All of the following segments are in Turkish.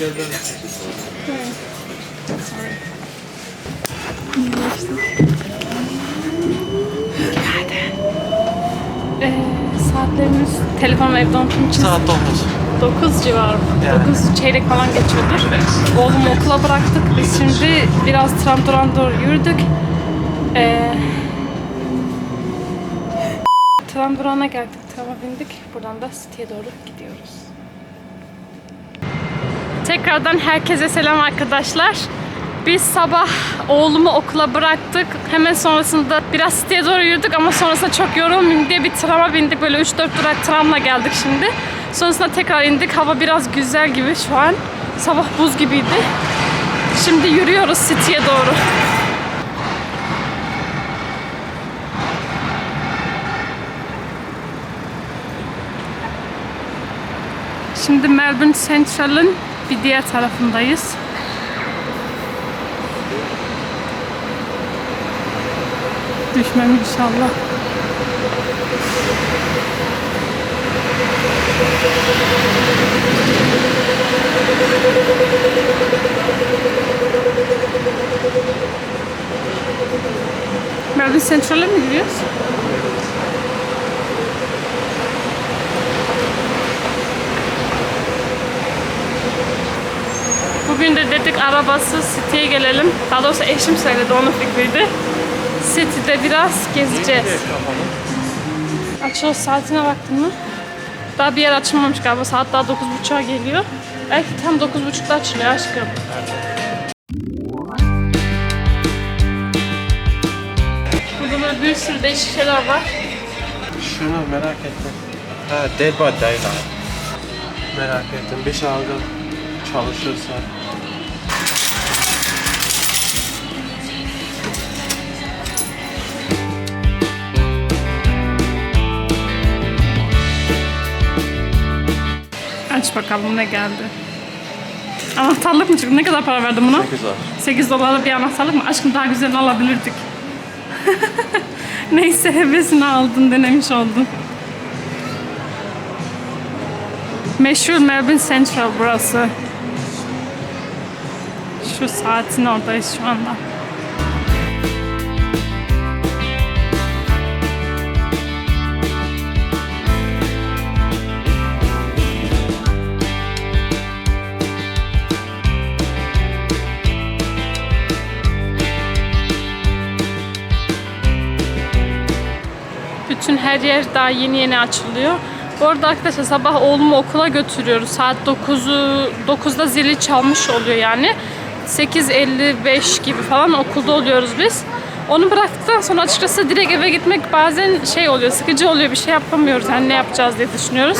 Ee, saatlerimiz telefonum evde unuttuğum için Saat 9. 9 civarı. Yani. 9 çeyrek falan geçiyordur. Oğlumu okula bıraktık. Biz şimdi biraz Tramduran doğru yürüdük. Ee, Tramduran'a geldik. Trama bindik. Buradan da City'ye doğru gidiyoruz. Tekrardan herkese selam arkadaşlar. Biz sabah oğlumu okula bıraktık. Hemen sonrasında biraz siteye doğru yürüdük ama sonrasında çok yorulmayayım diye bir trama bindik. Böyle 3-4 durak tramla geldik şimdi. Sonrasında tekrar indik. Hava biraz güzel gibi şu an. Sabah buz gibiydi. Şimdi yürüyoruz City'ye doğru. Şimdi Melbourne Central'ın bir diğer tarafındayız. Düşmem inşallah. Melbourne Central'a mı gidiyoruz? Arabasız City'ye gelelim. Daha doğrusu eşim söyledi, onun fikriydi. City'de biraz gezeceğiz. Açılış saatine baktın mı? Daha bir yer açılmamış galiba. Saat daha 9.30'a geliyor. Belki tam 9.30'da açılıyor aşkım. Burada bir sürü değişik şeyler var. Şunu merak ettim. Ha, Dead by Daylight. Merak ettim. Bir şalgı çalışırsa. Aç bakalım ne geldi. Anahtarlık mı çıktı? Ne kadar para verdin buna? Güzel. 8 dolarlık bir anahtarlık mı? Aşkım daha güzel alabilirdik. Neyse hevesini aldın, denemiş oldun. Meşhur Melbourne Central burası. Şu saatin oradayız şu anda. Bütün her yer daha yeni yeni açılıyor. Bu arada arkadaşlar sabah oğlumu okula götürüyoruz. Saat 9'u 9'da zili çalmış oluyor yani. 8.55 gibi falan okulda oluyoruz biz. Onu bıraktıktan sonra açıkçası direkt eve gitmek bazen şey oluyor, sıkıcı oluyor. Bir şey yapamıyoruz. Yani ne yapacağız diye düşünüyoruz.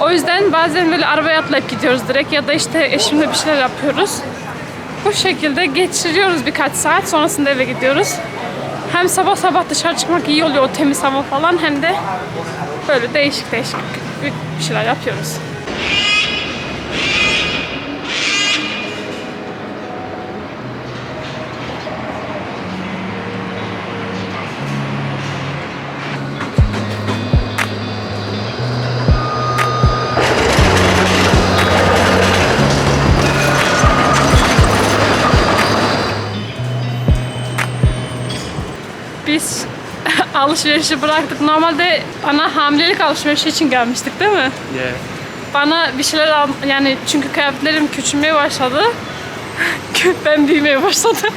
O yüzden bazen böyle arabaya atlayıp gidiyoruz direkt ya da işte eşimle bir şeyler yapıyoruz. Bu şekilde geçiriyoruz birkaç saat. Sonrasında eve gidiyoruz. Hem sabah sabah dışarı çıkmak iyi oluyor o temiz hava falan hem de böyle değişik değişik bir şeyler yapıyoruz. Alışverişi bıraktık. Normalde bana hamilelik alışverişi için gelmiştik değil mi? Yeah. Bana bir şeyler al yani çünkü kıyafetlerim küçülmeye başladı. ben büyümeye başladım.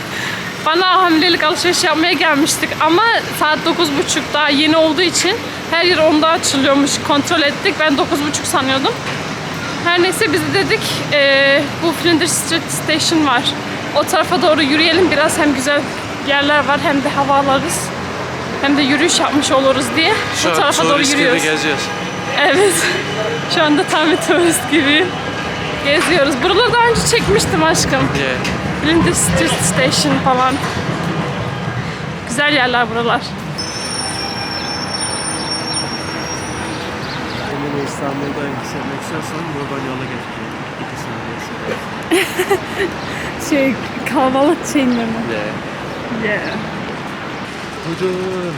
Bana hamilelik alışverişi yapmaya gelmiştik ama saat 9.30 daha yeni olduğu için her yer onda açılıyormuş. Kontrol ettik. Ben 9.30 sanıyordum. Her neyse biz de dedik eee, bu Flinders Street Station var. O tarafa doğru yürüyelim biraz hem güzel yerler var hem de hava alırız. Hem de yürüyüş yapmış oluruz diye Şu bu tarafa doğru turist gibi yürüyoruz. geziyoruz. Evet. Şu anda tam bir turist gibi geziyoruz. Buraları daha önce çekmiştim aşkım. Yeah. Flinders Street Station falan. Güzel yerler buralar. Emin İstanbul'da yükselmek istiyorsan buradan yola geçeceğim. İkisini diyorsun. Şey kahvaltı şeyinde mi? Ne? Yeah. Buyurun.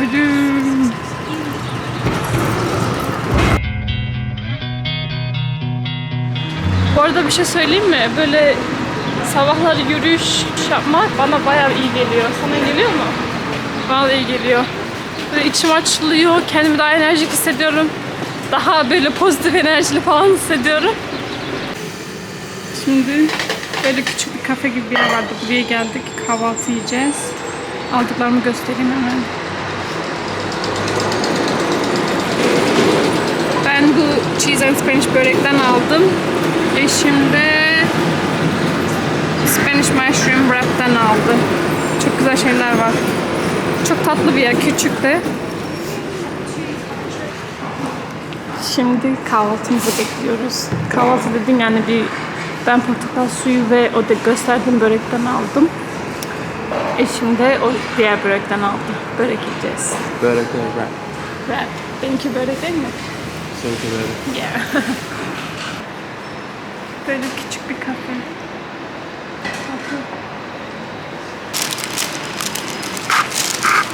Vücum. Bu arada bir şey söyleyeyim mi? Böyle sabahları yürüyüş yapmak bana bayağı iyi geliyor. Sana geliyor mu? Bana da iyi geliyor. Böyle içim açılıyor, kendimi daha enerjik hissediyorum. Daha böyle pozitif enerjili falan hissediyorum. Şimdi böyle küçük bir kafe gibi bir yer vardı. Buraya geldik. Kahvaltı yiyeceğiz. Aldıklarımı göstereyim hemen. Ben bu cheese and Spanish börekten aldım. Eşim de Spanish mushroom wrap'ten aldı. Çok güzel şeyler var. Çok tatlı bir yer, küçük de. Şimdi kahvaltımızı bekliyoruz. Kahvaltı dedim yani bir ben portakal suyu ve o da gösterdiğim börekten aldım. Eşim de o diğer börekten aldı. Börek yiyeceğiz. Börekler wrap. Wrap. Benimki börek değil mi? Seninki böyle. Yeah. Böyle küçük bir kafe.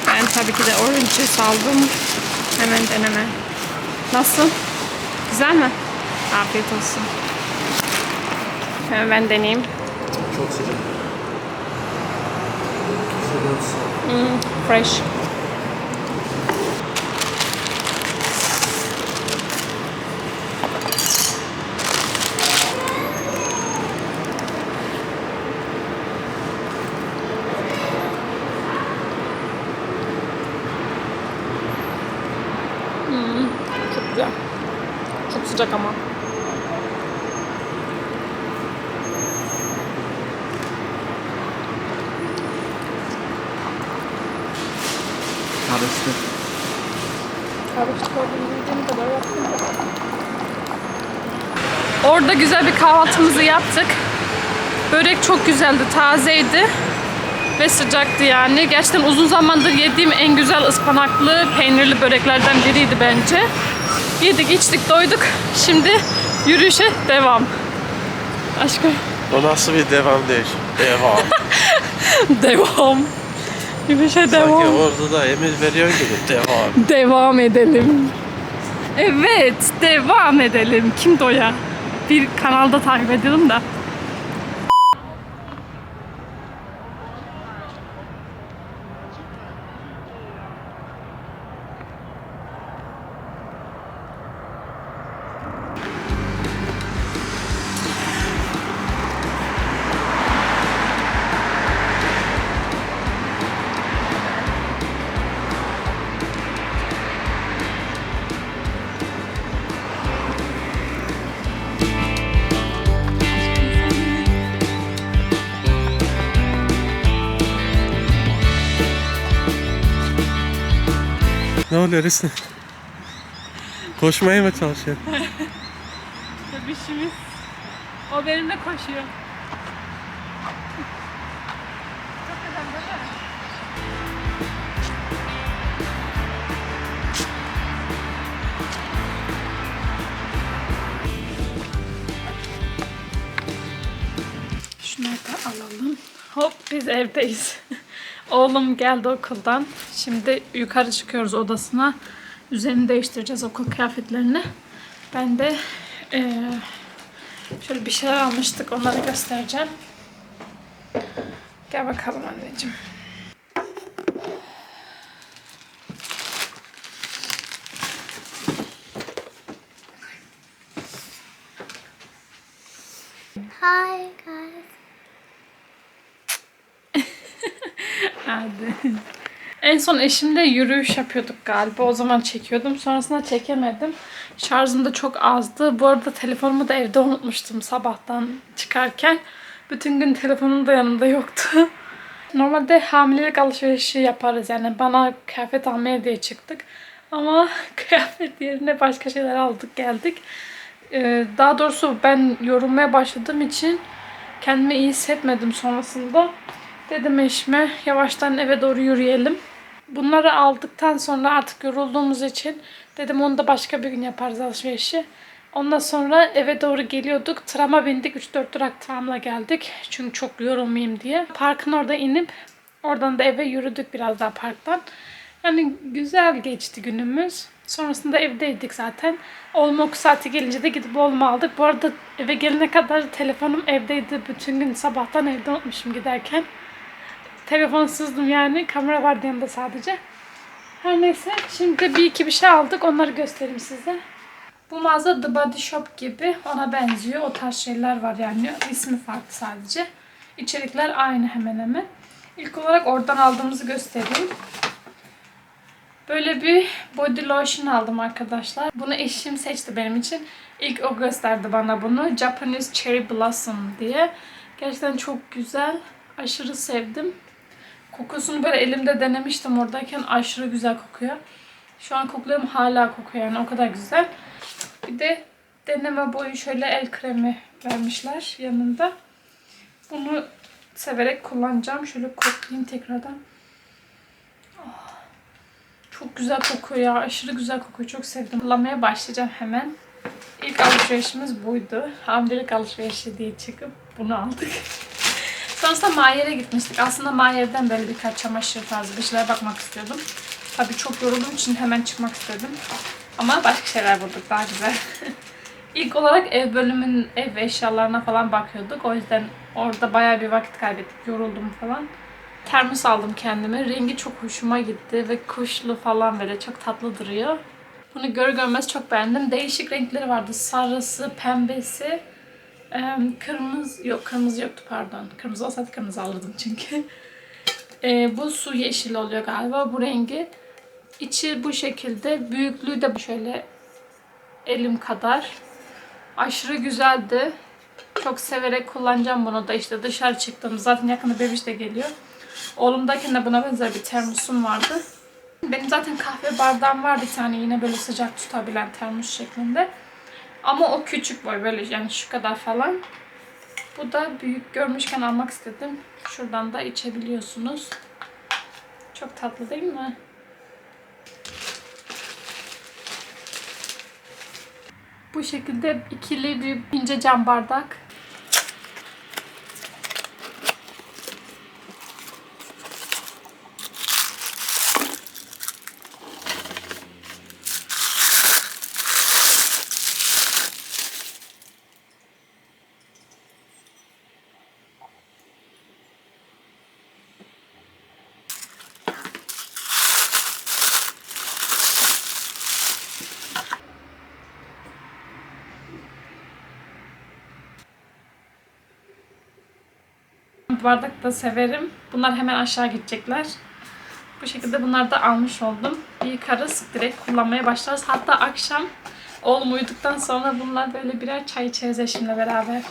Ben tabii ki de orange juice aldım. Hemen deneme. Nasıl? Güzel mi? Afiyet olsun. Hemen ben deneyeyim. Çok sıcak. Mm, fresh. Karıştı. Karıştırabildiğim kadar yaptım. Orada güzel bir kahvaltımızı yaptık. Börek çok güzeldi, tazeydi ve sıcaktı yani. Gerçekten uzun zamandır yediğim en güzel ıspanaklı, peynirli böreklerden biriydi bence. Yedik, içtik, doyduk. Şimdi yürüyüşe devam. Aşkım. O nasıl bir devam değil? Devam. Devam. Yürüyüşe Sanki devam. orada da emir veriyor gibi. Devam. Devam edelim. Evet, devam edelim. Kim doya? Bir kanalda takip edelim de. Ne oluyor Hüsnü? Koşmaya mı çalışıyor? Bebişimiz. O benimle koşuyor. Çok? Şunları da alalım. Hop biz evdeyiz. Oğlum geldi okuldan. Şimdi yukarı çıkıyoruz odasına. Üzerini değiştireceğiz okul kıyafetlerini. Ben de eee, şöyle bir şeyler almıştık. Onları göstereceğim. Gel bakalım anneciğim. En son eşimle yürüyüş yapıyorduk galiba. O zaman çekiyordum. Sonrasında çekemedim. Şarjım da çok azdı. Bu arada telefonumu da evde unutmuştum sabahtan çıkarken. Bütün gün telefonum da yanımda yoktu. Normalde hamilelik alışverişi yaparız. Yani bana kıyafet almaya diye çıktık. Ama kıyafet yerine başka şeyler aldık geldik. Ee, daha doğrusu ben yorulmaya başladığım için kendimi iyi hissetmedim sonrasında. Dedim eşime yavaştan eve doğru yürüyelim. Bunları aldıktan sonra artık yorulduğumuz için dedim onu da başka bir gün yaparız alışverişi. Ondan sonra eve doğru geliyorduk. Trama bindik. 3-4 durak tramla geldik. Çünkü çok yorulmayayım diye. Parkın orada inip oradan da eve yürüdük biraz daha parktan. Yani güzel geçti günümüz. Sonrasında evdeydik zaten. Oğlum okul saati gelince de gidip oğlumu aldık. Bu arada eve gelene kadar telefonum evdeydi. Bütün gün sabahtan evde unutmuşum giderken. Telefonsuzdım yani. Kamera vardı yanında sadece. Her neyse şimdi bir iki bir şey aldık. Onları göstereyim size. Bu mağaza The Body Shop gibi ona benziyor. O tarz şeyler var yani. ismi farklı sadece. İçerikler aynı hemen hemen. İlk olarak oradan aldığımızı göstereyim. Böyle bir body lotion aldım arkadaşlar. Bunu eşim seçti benim için. İlk o gösterdi bana bunu. Japanese Cherry Blossom diye. Gerçekten çok güzel. Aşırı sevdim. Kokusunu böyle elimde denemiştim oradayken aşırı güzel kokuyor. Şu an kokluyorum hala kokuyor yani o kadar güzel. Bir de deneme boyu şöyle el kremi vermişler yanında. Bunu severek kullanacağım. Şöyle koklayayım tekrardan. Oh, çok güzel kokuyor ya. Aşırı güzel kokuyor. Çok sevdim. Kullanmaya başlayacağım hemen. İlk alışverişimiz buydu. Hamilelik alışverişi diye çıkıp bunu aldık. Sonrasında Mayer'e gitmiştik. Aslında Mayer'den böyle birkaç çamaşır tarzı bir şeyler bakmak istiyordum. Tabii çok yorulduğum için hemen çıkmak istedim. Ama başka şeyler bulduk daha güzel. İlk olarak ev bölümünün ev eşyalarına falan bakıyorduk. O yüzden orada bayağı bir vakit kaybettik. Yoruldum falan. Termos aldım kendime. Rengi çok hoşuma gitti ve kuşlu falan böyle çok tatlı duruyor. Bunu gör görmez çok beğendim. Değişik renkleri vardı. Sarısı, pembesi, kırmızı yok kırmızı yoktu pardon. Kırmızı olsaydı kırmızı alırdım çünkü. E, bu su yeşil oluyor galiba bu rengi. İçi bu şekilde. Büyüklüğü de şöyle elim kadar. Aşırı güzeldi. Çok severek kullanacağım bunu da işte dışarı çıktım. Zaten yakında bebiş de geliyor. Oğlumdayken de buna benzer bir termosum vardı. Benim zaten kahve bardağım var bir tane yine böyle sıcak tutabilen termos şeklinde. Ama o küçük boy böyle yani şu kadar falan. Bu da büyük görmüşken almak istedim. Şuradan da içebiliyorsunuz. Çok tatlı değil mi? Bu şekilde ikili bir ince cam bardak. Bardak da severim. Bunlar hemen aşağı gidecekler. Bu şekilde bunları da almış oldum. Yıkarız, direkt kullanmaya başlarız. Hatta akşam oğlum uyuduktan sonra bunlar böyle birer çay içeriz eşimle beraber.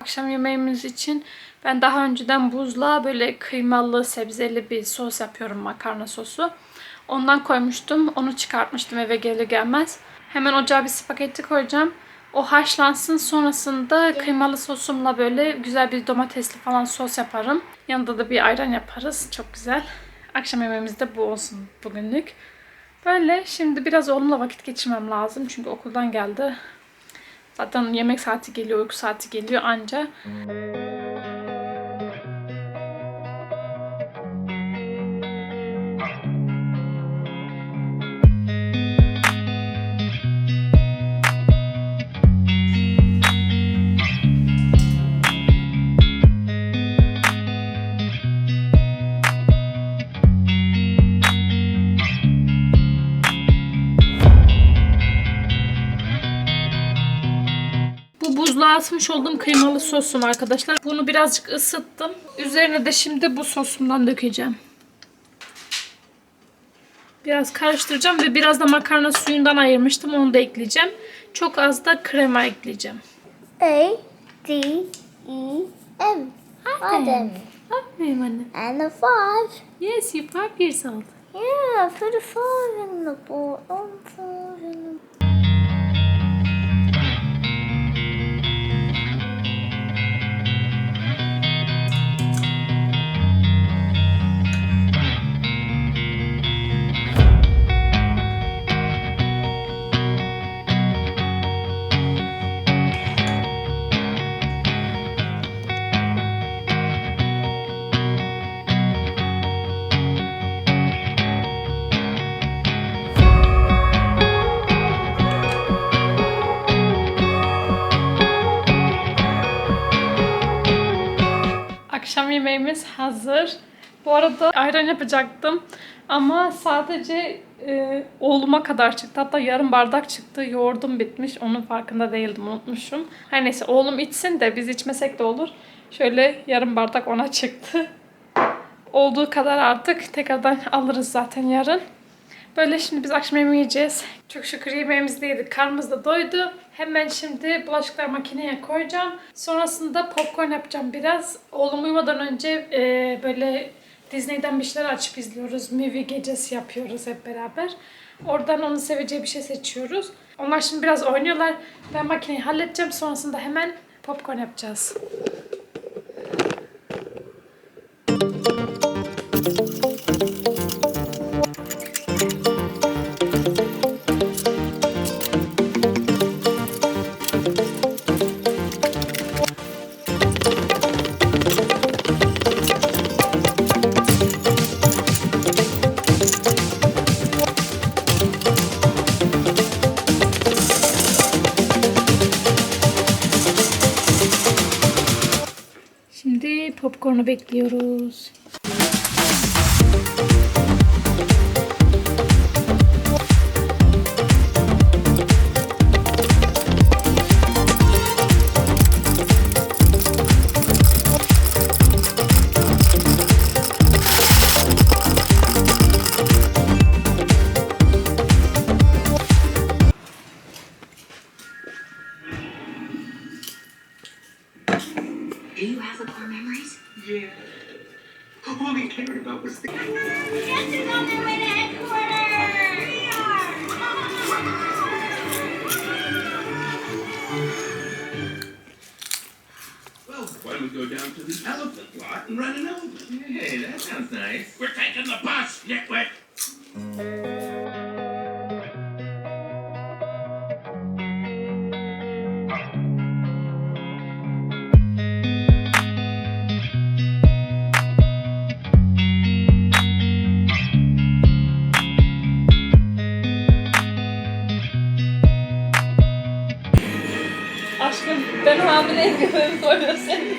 Akşam yemeğimiz için ben daha önceden buzluğa böyle kıymalı, sebzeli bir sos yapıyorum, makarna sosu. Ondan koymuştum. Onu çıkartmıştım eve gelir gelmez. Hemen ocağa bir spagetti koyacağım. O haşlansın sonrasında kıymalı sosumla böyle güzel bir domatesli falan sos yaparım. Yanında da bir ayran yaparız. Çok güzel. Akşam yemeğimiz de bu olsun bugünlük. Böyle şimdi biraz oğlumla vakit geçirmem lazım. Çünkü okuldan geldi. Zaten yemek saati geliyor, uyku saati geliyor anca. Bu atmış olduğum kıymalı sosum arkadaşlar. Bunu birazcık ısıttım. Üzerine de şimdi bu sosumdan dökeceğim. Biraz karıştıracağım ve biraz da makarna suyundan ayırmıştım. Onu da ekleyeceğim. Çok az da krema ekleyeceğim. A D E M. Adam. Aferin anne. And a five. Yes, you five years old. Yeah, put a five in the bottom. Five in the yemeğimiz hazır. Bu arada ayran yapacaktım ama sadece e, oğluma kadar çıktı. Hatta yarım bardak çıktı. Yoğurdum bitmiş. Onun farkında değildim. Unutmuşum. Her neyse oğlum içsin de biz içmesek de olur. Şöyle yarım bardak ona çıktı. Olduğu kadar artık tekrardan alırız zaten yarın. Böyle şimdi biz akşam yemeği yiyeceğiz. Çok şükür yemeğimizi yedik. Karnımız da doydu. Hemen şimdi bulaşıklar makineye koyacağım. Sonrasında popcorn yapacağım biraz. Oğlum uyumadan önce e, böyle Disney'den bir şeyler açıp izliyoruz. Movie gecesi yapıyoruz hep beraber. Oradan onun seveceği bir şey seçiyoruz. Onlar şimdi biraz oynuyorlar. Ben makineyi halledeceğim. Sonrasında hemen popcorn yapacağız. Popcornu bekliyoruz. eu assim.